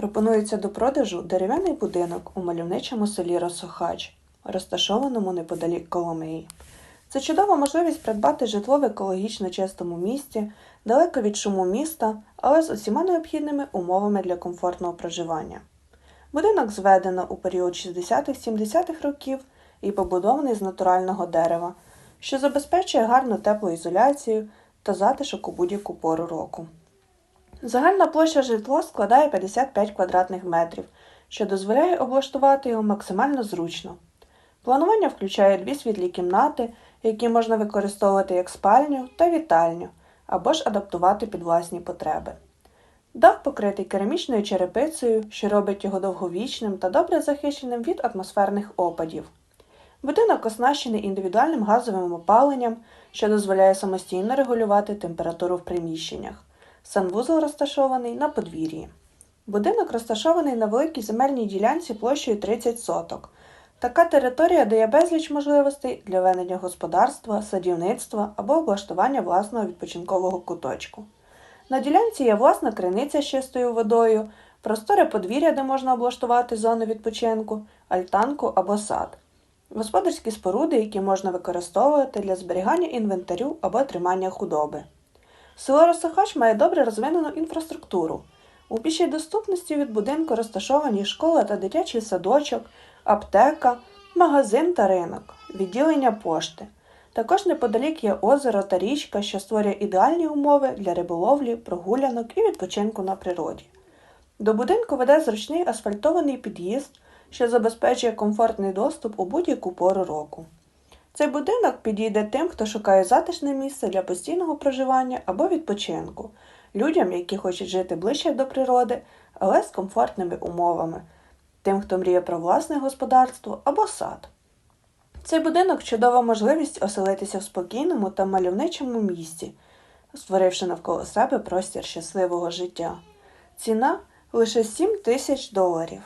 Пропонується до продажу дерев'яний будинок у мальовничому селі Росохач, розташованому неподалік Коломиї. Це чудова можливість придбати житло в екологічно чистому місті, далеко від шуму міста, але з усіма необхідними умовами для комфортного проживання. Будинок зведено у період 60-70-х років і побудований з натурального дерева, що забезпечує гарну теплоізоляцію та затишок у будь-яку пору року. Загальна площа житла складає 55 квадратних метрів, що дозволяє облаштувати його максимально зручно. Планування включає дві світлі кімнати, які можна використовувати як спальню та вітальню, або ж адаптувати під власні потреби. Дах покритий керамічною черепицею, що робить його довговічним та добре захищеним від атмосферних опадів. Будинок оснащений індивідуальним газовим опаленням, що дозволяє самостійно регулювати температуру в приміщеннях. Санвузол розташований на подвір'ї. Будинок розташований на великій земельній ділянці площею 30 соток. Така територія дає безліч можливостей для ведення господарства, садівництва або облаштування власного відпочинкового куточку. На ділянці є власна криниця з чистою водою, просторе подвір'я, де можна облаштувати зону відпочинку, альтанку або сад, господарські споруди, які можна використовувати для зберігання інвентарю або тримання худоби. Село Росохач має добре розвинену інфраструктуру. У пішій доступності від будинку розташовані школа та дитячий садочок, аптека, магазин та ринок, відділення пошти. Також неподалік є озеро та річка, що створює ідеальні умови для риболовлі, прогулянок і відпочинку на природі. До будинку веде зручний асфальтований під'їзд, що забезпечує комфортний доступ у будь-яку пору року. Цей будинок підійде тим, хто шукає затишне місце для постійного проживання або відпочинку, людям, які хочуть жити ближче до природи, але з комфортними умовами, тим, хто мріє про власне господарство або сад. Цей будинок чудова можливість оселитися в спокійному та мальовничому місті, створивши навколо себе простір щасливого життя. Ціна лише 7 тисяч доларів.